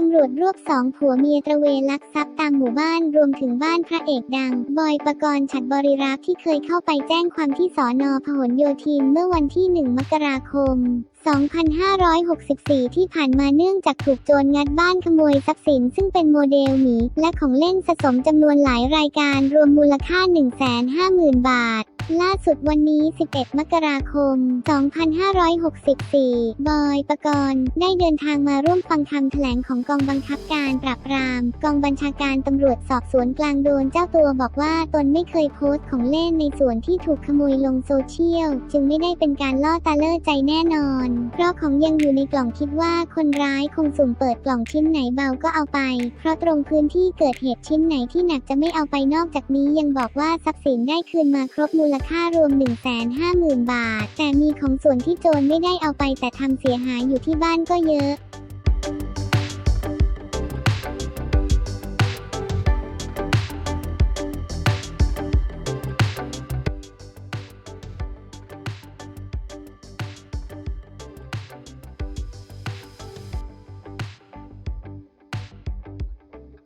ตำรวจรวบสองผัวเมียตระเวนลักทรัพย์ตามหมู่บ้านรวมถึงบ้านพระเอกดัง บอยปกรณ์ฉัดบริรักษ์ที่เคยเข้าไปแจ้งความที่สอนอพหลโยธินเมื่อวันที่ 1 มกราคม 2564 ที่ผ่านมาเนื่องจากถูกโจรงัดบ้านขโมยทรัพย์สิน ซึ่งเป็นโมเดลหมีและของเล่นสะสมจำนวนหลายรายการรวมมูลค่า 150,000 บาท ล่าสุดวันนี้ 11 มกราคม 2564 บอยปกรณ์ ได้เดินทางมาร่วมฟังคำแถลงของกองบังคับการปราบปราม กองบัญชาการตำรวจสอบสวนกลางโดนเจ้าตัวบอกว่าตนไม่เคยโพสต์ของเล่นในส่วนที่ถูกขโมยลงโซเชียล จึงไม่ได้เป็นการล่อตาเล่อใจแน่นอน เพราะของยังอยู่ในกล่องคิดว่าคนร้ายคงสุ่มเปิดกล่องชิ้นไหนเบาก็เอาไป เพราะตรงพื้นที่เกิดเหตุชิ้นไหนที่หนักจะไม่เอาไปนอกจากนี้ยังบอกว่าทรัพย์สินได้คืนมาครบมูลค่ารวม 150,000 บาท แต่มีของส่วนที่โจรไม่ได้เอาไปแต่ทำเสียหายอยู่ที่บ้านก็เยอะ